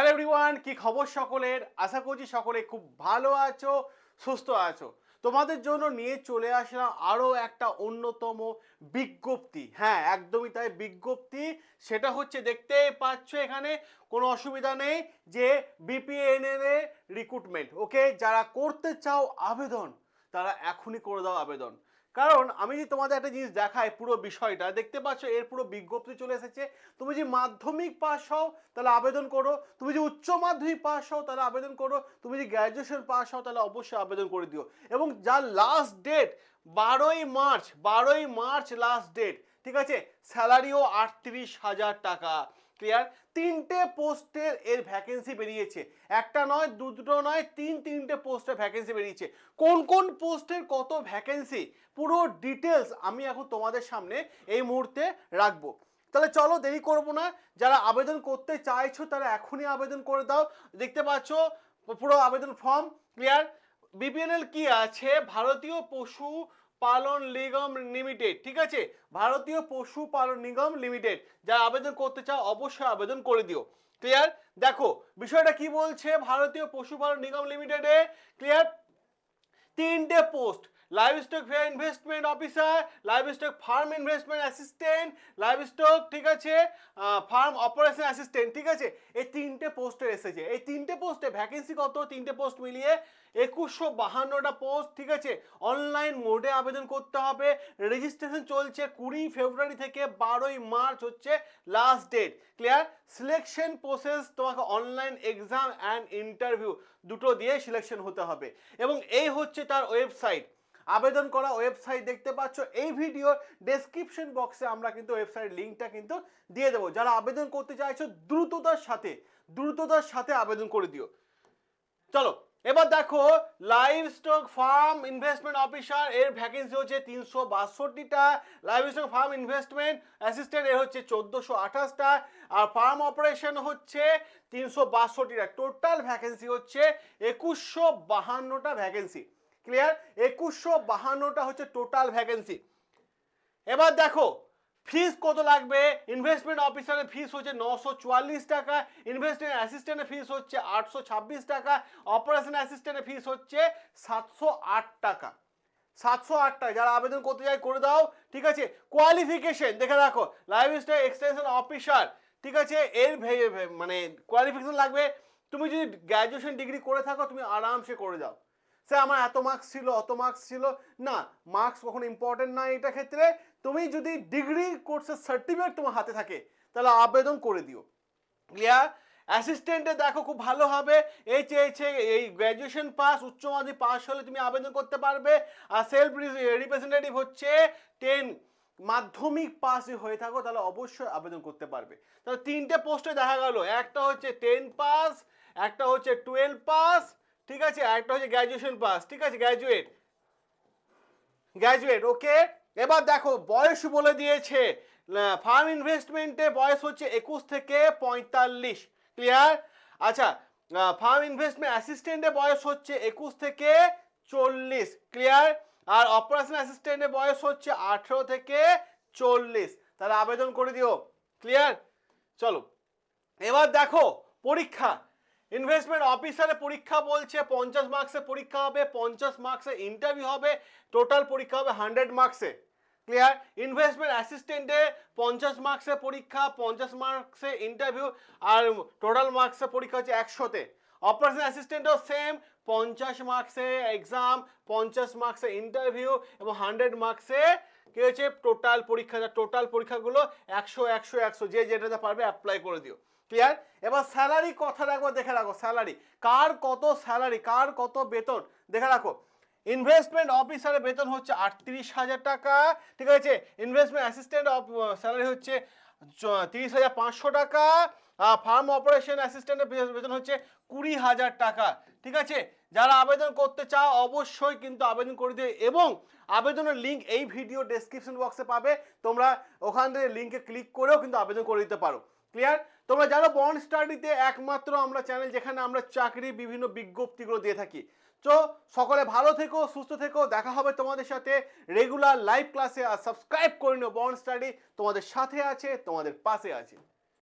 Hello everyone কি খবর সকলের? আশা করছি সকলে খুব ভালো আছো, সুস্থ আছো। তোমাদের জন্য নিয়ে চলে আসলাম আরও একটা অন্যতম বিজ্ঞপ্তি। হ্যাঁ একদমই তাই বিজ্ঞপ্তি। সেটা হচ্ছে দেখতে পাচ্ছ এখানে, কোনো অসুবিধা নেই যে বিপিএনএল রিক্রুটমেন্ট ওকে যারা করতে চাও আবেদন, তারা এখনই করে দাও আবেদন। কারণ আমি যদি তোমাদের একটা জিনিস দেখাই পুরো বিষয়টা, দেখতে পাচ্ছ এর পুরো বিজ্ঞপ্তি চলে এসেছে। তুমি যদি মাধ্যমিক পাস হও, তাহলে আবেদন করো। তুমি যদি উচ্চ মাধ্যমিক পাস হও, তাহলে আবেদন করো। তুমি যদি গ্র্যাজুয়েশন পাস হও, তাহলে অবশ্যই আবেদন করে দিও। এবং যার লাস্ট ডেট বারোই মার্চ বারোই মার্চ লাস্ট ডেট ঠিক আছে? স্যালারিও আটত্রিশ হাজার টাকা। ক্লিয়ার? তিনটে পোস্টের এর ভ্যাকেন্সি বেরিয়েছে। একটা নয়, দু দুটো নয়, তিন তিনটে পোস্টের ভ্যাকেন্সি বেরিয়েছে। কোন কোন পোস্টের কত ভ্যাকেন্সি পুরো ডিটেলস আমি এখন তোমাদের সামনে এই মুহূর্তে রাখব। তাহলে চলো দেরি করব না। যারা আবেদন করতে চাইছো, তারা এখনই আবেদন করে দাও। দেখতে পাচ্ছ, পুরো আবেদন ফর্ম ক্লিয়ার বিপিএনএল কি আছে? ভারতীয় পশু পালন নিগম লিমিটেড, ঠিক আছে? ভারতীয় পশু পালন নিগম লিমিটেড যা আবেদন করতে চাও অবশ্যই আবেদন করে দিও। ক্লিয়ার দেখো, বিষয়টা কি বলছে? ভারতীয় পশুপালন নিগম লিমিটেডে ক্লিয়ার তিনটে post livestock farm investment officer livestock farm investment assistant livestock ঠিক আছে ফার্ম অপারেশন অ্যাসিস্ট্যান্ট ঠিক আছে? এই তিনটে পোস্টে এসেছে। এই তিনটে পোস্টে ভ্যাকেন্সি কত? তিনটে পোস্ট মিলিয়ে একুশশো বাহান্নটা পোস্ট ঠিক আছে? অনলাইন মোডে আবেদন করতে হবে। রেজিস্ট্রেশন চলছে কুড়ি ফেব্রুয়ারি থেকে বারোই মার্চ হচ্ছে last date clear selection process তোমাকে অনলাইন এক্সাম অ্যান্ড ইন্টারভিউ দুটো দিয়ে সিলেকশন হতে হবে। এবং এই হচ্ছে তার ওয়েবসাইট আবেদন করা ওয়েবসাইট দেখতে পাচ্ছ। এই ভিডিওর ডেসক্রিপশন বক্সে আমরা কিন্তু ওয়েবসাইট লিঙ্কটা কিন্তু দিয়ে দেবো। যারা আবেদন করতে চাইছো, দ্রুততার সাথে দ্রুততার সাথে আবেদন করে দিও। চলো, এবার দেখো livestock farm investment officer এর ভ্যাকেন্সি হচ্ছে তিনশো বাষট্টিটা। Livestock farm investment assistant এর হচ্ছে চোদ্দোশো আঠাশটা। আর ফার্ম অপারেশন হচ্ছে তিনশো বাষট্টিটা। টোটাল ভ্যাকেন্সি হচ্ছে একুশশো বাহান্নটা ভ্যাকেন্সি ক্লিয়ার একুশশো বাহান্নটা হচ্ছে টোটাল ভ্যাকেন্সি এবার দেখো ফিস কত লাগবে? ইনভেস্টমেন্ট অফিসারের ফিস হচ্ছে নশো চুয়াল্লিশ টাকা ইনভেস্টমেন্ট অ্যাসিস্ট্যান্টের ফিস হচ্ছে আটশো ছাব্বিশ টাকা অপারেশন অ্যাসিস্ট্যান্টের ফিস হচ্ছে সাতশো আট টাকা। সাতশো আট টাকা, যারা আবেদন করতে চাই করে দাও, ঠিক আছে? কোয়ালিফিকেশন দেখে রাখো লাইফ স্টাইল এক্সটেনশন অফিসার ঠিক আছে? এর মানে কোয়ালিফিকেশন লাগবে। তুমি যদি গ্র্যাজুয়েশন ডিগ্রি করে থাকো, তুমি আরামসে করে যাও সে আমার এত মার্কস ছিল, অত মার্কস ছিল। না মার্কস কখনো ইম্পর্টেন্ট না এটা ক্ষেত্রে। তুমি যদি ডিগ্রি কোর্সের সার্টিফিকেট তোমার হাতে থাকে, তাহলে আবেদন করে দিও। ক্লিয়ার অ্যাসিস্ট্যান্টে দেখো খুব ভালো হবে। এই চেয়েছে এই গ্র্যাজুয়েশন পাস উচ্চ মাধ্যমিক পাস হলে তুমি আবেদন করতে পারবে। আর সেলফ রিপ্রেজেন্টেটিভ হচ্ছে টেন মাধ্যমিক পাস হয়ে থাকো, তাহলে অবশ্যই আবেদন করতে পারবে। তাহলে তিনটে পোস্টে দেখা গেল। একটা হচ্ছে টেন পাস একটা হচ্ছে টুয়েলভ পাস ঠিক আছে একটা হচ্ছে গ্র্যাজুয়েশন পাস ঠিক আছে গ্র্যাজুয়েট গ্র্যাজুয়েট ওকে এবার দেখো, বয়স বলে দিয়েছে ফার্ম ইনভেস্টমেন্টে বয়স হচ্ছে একুশ থেকে পঁয়তাল্লিশ ক্লিয়ার আচ্ছা ফার্ম ইনভেস্টমেন্ট অ্যাসিস্ট্যান্টের বয়স হচ্ছে একুশ থেকে চল্লিশ ক্লিয়ার আর অপারেশন অ্যাসিস্ট্যান্টের বয়স হচ্ছে আঠেরো থেকে চল্লিশ, তাহলে আবেদন করে দিও ক্লিয়ার চলো, এবার দেখো, পরীক্ষা ইনভেস্টমেন্ট অফিসারের পরীক্ষা বলছে, পঞ্চাশ মার্কসের পরীক্ষা হবে, পঞ্চাশ মার্কসের ইন্টারভিউ হবে টোটাল পরীক্ষা হবে হান্ড্রেড মার্কসে ক্লিয়ার ইনভেস্টমেন্ট অ্যাসিস্ট্যান্টে পঞ্চাশ মার্কসের পরীক্ষা, পঞ্চাশ মার্কসের ইন্টারভিউ আর টোটাল মার্কসের পরীক্ষা হচ্ছে একশোতে অপারেশন অ্যাসিস্ট্যান্টও সেম পঞ্চাশ মার্কসে এক্সাম পঞ্চাশ মার্কসে ইন্টারভিউ এবং হান্ড্রেড মার্কসে কি হয়েছে? টোটাল পরীক্ষা টোটাল পরীক্ষাগুলো একশো একশো একশো, যে যেটাতে পারবে অ্যাপ্লাই করে দিও। ক্লিয়ার এবার স্যালারি কথা রাখব, দেখে রাখো স্যালারি কার কত স্যালারি কার কত বেতন? দেখে রাখো। ইনভেস্টমেন্ট অফিসারের বেতন হচ্ছে আটত্রিশ হাজার টাকা, ঠিক আছে? ইনভেস্টমেন্ট অ্যাসিস্ট্যান্ট অফ স্যালারি হচ্ছে তিরিশ হাজার পাঁচশো টাকা ফার্ম অপারেশন অ্যাসিস্ট্যান্টের বেতন হচ্ছে কুড়ি হাজার টাকা, ঠিক আছে? যারা আবেদন করতে চাও, অবশ্যই কিন্তু আবেদন করে দিও এবং আবেদনের লিঙ্ক এই ভিডিও ডেসক্রিপশন বক্সে পাবে। তোমরা ওখান থেকে লিঙ্কে ক্লিক করেও কিন্তু আবেদন করে দিতে পারো। ক্লিয়ার তোমরা জানো বন্ড স্টাডিতে একমাত্র আমরা চ্যানেল যেখানে আমরা চাকরি বিভিন্ন বিজ্ঞপ্তিগুলো দিয়ে থাকি। তো সকলে ভালো থেকো, সুস্থ থেকো, দেখা হবে তোমাদের সাথে রেগুলার লাইভ ক্লাসে আর সাবস্ক্রাইব করে নিও বন্ড স্টাডি তোমাদের সাথে আছে, তোমাদের পাশে আছে।